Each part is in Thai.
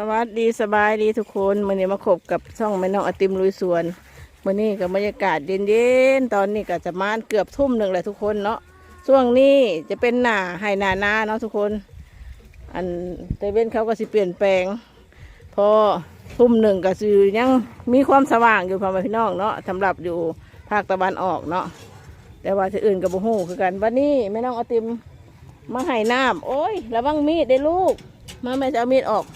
สวัสดีสบายดีทุกคนมื่อนี้มาขบกับช่องแม่น้องอติมลุยสวนมื่อนี้กับบรรยากาศเย็นๆตอนนี้ก็จะมาเกือบทุ่มหนึ่งเลยทุกคนเนาะช่วงนี้จะเป็นหน้าให้หน้าน้าเนาะทุกคน อันเตเว่นเขาก็สิเปลี่ยนแปลง พอทุ่มหนึ่งก็สิยังมีความสว่างอยู่พ่อแม่พี่น้องเนาะสำหรับอยู่ภาคตะวันออกเนาะแต่ว่าที่อื่นกับบุหูคือกันวันนี้แม่น้องอติมมาให้น้ำโอ้ยระวังมีดได้ลูกมาแม่จะเอามีดออก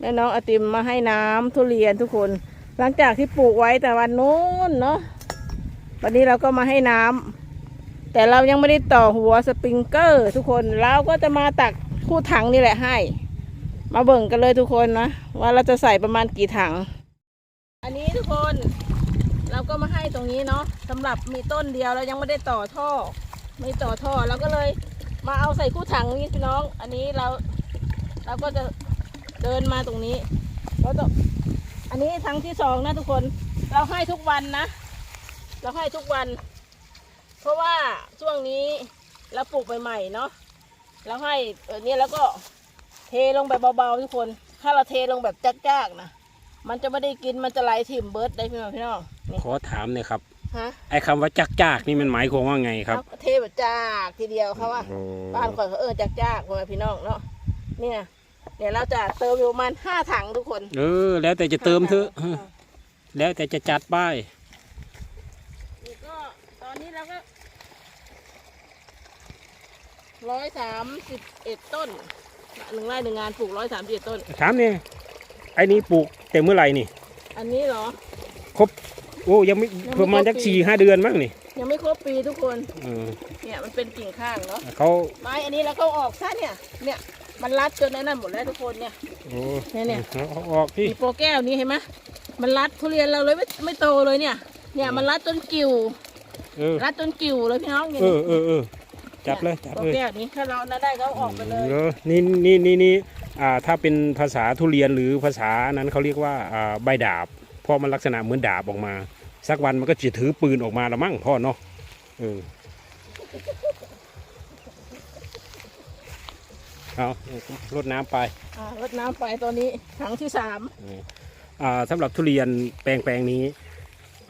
แม่น้องอติมมาให้น้ำทุเรียนทุกคน หลังจากที่ปลูกไว้แต่วันนู้นเนาะวันนี้เราก็มาให้น้ำแต่เรายังไม่ได้ต่อหัวสปริงเกอร์ ทุกคนเราก็จะมาตักคู่ถังนี่แหละให้ มาเบิ่งกันเลยทุกคนนะว่าเราจะใส่ประมาณกี่ถัง อันนี้ทุกคนเราก็มาให้ตรงนี้เนาะสำหรับมีต้นเดียวเรายังไม่ได้ต่อท่อ ไม่ต่อท่อเราก็เลยมาเอาใส่คู่ถังนี่พี่น้อง อันนี้เราเราก็จะ เดินมาตรงนี้แล้วก็อันนี้ครั้งที่สองนะทุกคน เราให้ทุกวันนะ เราให้ทุกวัน เพราะว่าช่วงนี้เราปลูกใหม่ๆเนาะเราให้เออเนี่ยแล้วก็เทลงแบบเบาๆทุกคน ถ้าเราเทลงแบบจักๆนะมันจะไม่ได้กินมันจะไหลถิ่มเบิร์ดได้พี่น้องพี่น้องนี่ขอถามหน่อยครับฮะไอ้คำว่าจักจากนี่มันหมายความว่าไงครับเอาเทแบบจากทีเดียวเขาว่าโอ้บ้านข่อยเขาเออจักจากพ่อแม่พี่น้องเนาะเนี่ย เดี๋ยวเราจะเติมอยู่ประมาณห้าถังทุกคน เออ แล้วแต่จะเติมเถอะเออแล้วแต่จะจัดป้ายนี่ก็ตอนนี้เราก็ร้อยสามสิบเอ็ดต้นหนึ่งไร่หนึ่งงานปลูกร้อยสามสิบเอ็ดต้น ถามเนี่ยไอ้นี้ปลูกแต่เมื่อไหร่นี่ อันนี้เหรอโอ้ยังไม่ยังไม่ประมาณครบสักปี สี่ห้าเดือนมั้งนี่ยังไม่ครบปีทุกคน เออเนี่ยมันเป็นกิ่งข้างเนาะ เขาไม้อันนี้เราก็ออกซะเนี่ย เนี่ย มันรัดจนในนั้นหมดแล้วทุกคนเนี่ย โอ้เนี่ยเนี่ยเอาออกที่มีโปรแก้วนี้เห็นไหมมันรัดทุเรียนเราเลยไม่ไม่โตเลยเนี่ย เนี่ยมันรัดจนกิ่ว เออ รัดจนกิ่วเลยพี่น้องเนี่ยเออเออเออจับเลยจับโปรเลยแก้วนี้ถ้าเรานั้นได้ก็เอาออกไปเลย เออนี่นี่นี่นี่อ่าถ้าเป็นภาษาทุเรียนหรือภาษานั้นเขาเรียกว่าอ่าใบดาบเพราะมันลักษณะเหมือนดาบออกมา สักวันมันก็จะถือปืนออกมาละมั้งพ่อเนาะเออ เอารดน้ำไปอ่ารดน้ำไปตอนนี้ถังที่สามอ่าสำหรับทุเรียนแปลงแปลงนี้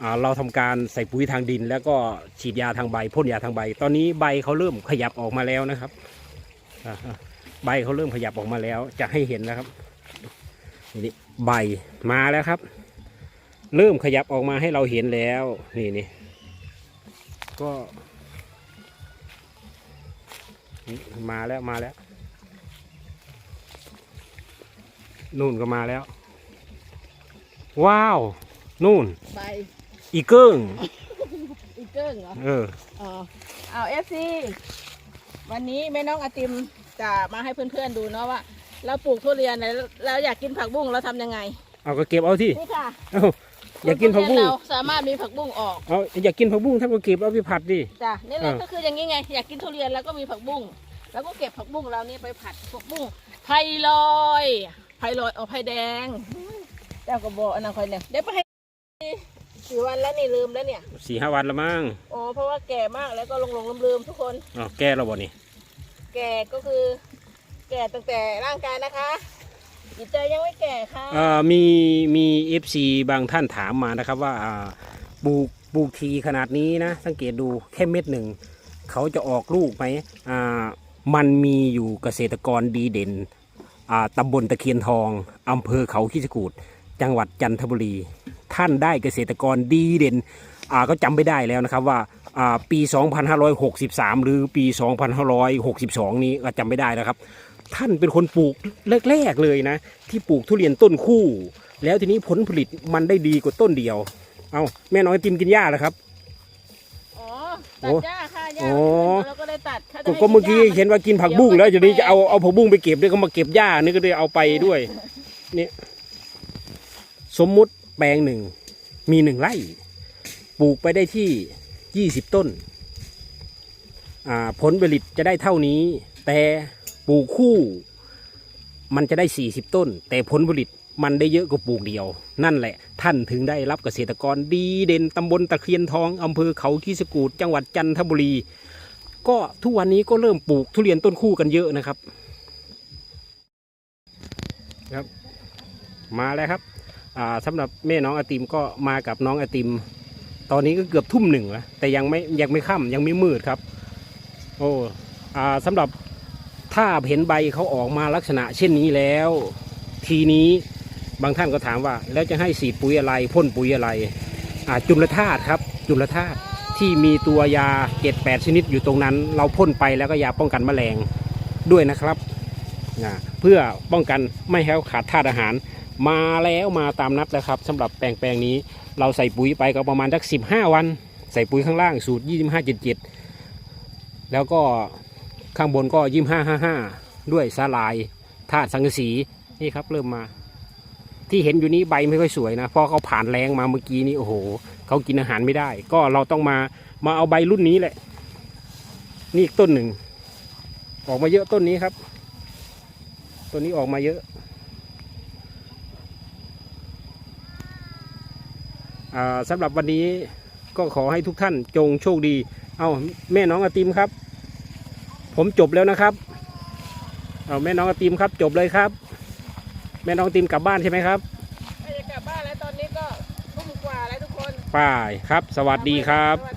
อ่าเราทำการใส่ปุ๋ยทางดิน แล้วก็ฉีดยาทางใบพ่นยาทางใบ ตอนนี้ใบเขาเริ่มขยับออกมาแล้วนะครับอ่าอ่าใบเขาเริ่มขยับออกมาแล้ว จะให้เห็นนะครับนี่ใบมาแล้วครับ เริ่มขยับออกมาให้เราเห็นแล้วนี่นี่ก็นี่มาแล้วมาแล้ว นู่นก็มาแล้ว ว้าว นู่น ใบอีเกิ้งอีเกิ้งเหรอ เออ อ๋อเอาเอฟซีวันนี้แม่น้องอาติมจะมาให้เพื่อนๆดูเนาะว่า เราปลูกทุเรียนแล้วเราอยากกินผักบุ้งเราทำยังไง เอาก็เก็บเอาที่นี่ค่ะเอาอยากกินผักบุ้งทุเรียเราสามารถมีผักบุ้งออกเอาอยากกินผักบุ้งท่านก็เก็บเอาไปผัดดิ จ้ะนี่แหละเออ ก็คืออย่างนี้ไง อยากกินทุเรียนแล้วก็มีผักบุ้งแล้วก็เก็บผักบุ้งเรานี่ไปผัดผักบุ้งไผ่ลอย ไผ่ลอยเอาไผ่แดงเจ้าก็บอกอันนั้นคอยเนี่ยเดี๋ยวไปให้สี่วันแล้วนี่ลืมแล้วเนี่ยสี่ห้าวันละมั้งโอ้เพราะว่าแก่มากแล้วก็หลงหลงลืมลืมๆทุกคนอ๋อแก้เราบ่นี่แก่ก็คือ แก่ตั้งแต่ร่างกายนะคะจิตใจยังไม่แก่ค่ะเอ่อมีมีเอฟซีบางท่านถามมานะครับว่าอ่าปลูกปลูกทีขนาดนี้นะ สังเกตดูแค่เม็ดหนึ่งเขาจะออกลูกไหมอ่ามันมีอยู่เกษตรกรดีเด่นอ่า ตำบลตะเคียนทองอำเภอเขาขี้สกูดจังหวัดจันทบุรี ท่านได้เกษตรกรดีเด่นอ่าก็จำไม่ได้แล้วนะครับว่าอ่าปี 2563 หรือปี 2562 นี้ก็จำไม่ได้นะครับ ท่านเป็นคนปลูกแรกๆเลยนะ ที่ปลูกทุเรียนต้นคู่ แล้วทีนี้ผลผลิตมันได้ดีกว่าต้นเดียว เอาแม่น้อยติมกินหญ้าแล้วครับ อ๋อตัดหญ้าค่ะหญ้าโอ้เราก็เลย ตัดขาก็จะให้ก็เมื่อกี้หญ้าเห็นว่ากินผักบุ้งแล้วจะนี้จะเอาเอาผักบุ้งไปเก็บด้วยก็มาเก็บหญ้านี่ก็เลยเอาไปด้วยเนี่ยสมมุติแปลงหนึ่งมีหนึ่งไร่ ปลูกไปได้ที่ยี่สิบต้นอ่าผลผลิตจะได้เท่านี้ แต่ปลูกคู่ มันจะได้สี่สิบต้น แต่ผลผลิตมันได้เยอะกว่าปลูกเดียว นั่นแหละ ท่านถึงได้รับเกษตรกรดีเด่นตำบลตะเคียนทองอำเภอเขาขี้สกูดจังหวัดจันทบุรี ก็ทุกวันนี้ก็เริ่มปลูกทุเรียนต้นคู่กันเยอะนะครับครับ มาแล้วครับอ่าสำหรับแม่น้องไอติมก็มากับน้องไอติม ตอนนี้ก็เกือบทุ่มหนึ่งแล้วแต่ยังไม่ยังไม่ค่ำยังไม่มืดครับ โอ้อ่าสำหรับถ้าเห็นใบเขาออกมาลักษณะเช่นนี้แล้ว ทีนี้บางท่านก็ถามว่า แล้วจะให้สีปุ๋ยอะไรพ่นปุ๋ยอะไรจุลธาตุครับ จุลธาตุ ที่มีตัวยาเจ็ดแปดชนิดอยู่ตรงนั้น เราพ่นไปแล้วก็ยาป้องกันแมลงด้วยนะครับนะเพื่อป้องกันไม่ให้เขาขาดธาตุอาหาร มาแล้วมาตามนัดแล้วครับสำหรับแปลงแปลงนี้ เราใส่ปุ๋ยไปก็ประมาณสักสิบห้าวัน ใส่ปุ๋ยข้างล่างสูตรยี่สิบห้าเจ็ดเจ็ดแล้วก็ข้างบนก็ยี่ห้าห้าห้าด้วยสาลายธาตุสังกะสีนี่ครับเริ่มมา ที่เห็นอยู่นี้ใบไม่ค่อยสวยนะเพราะเขาผ่านแรงมาเมื่อกี้นี้โอ้โหเขากินอาหารไม่ได้ ก็เราต้องมามาเอาใบรุ่นนี้แหละ นี่อีกต้นหนึ่ง ออกมาเยอะต้นนี้ครับต้นนี้ออกมาเยอะสำหรับวันนี้ก็ขอให้ทุกท่านจงโชคดี เอาแม่น้องอติมครับ ผมจบแล้วนะครับ เอาแม่น้องอติมครับจบเลยครับ แม่น้องอาติมกลับบ้านใช่ไหมครับใครจะกลับบ้านแล้วตอนนี้ก็ทุ่มกว่าแล้วทุกคนป้ายครับ สวัสดีครับ สวัสดี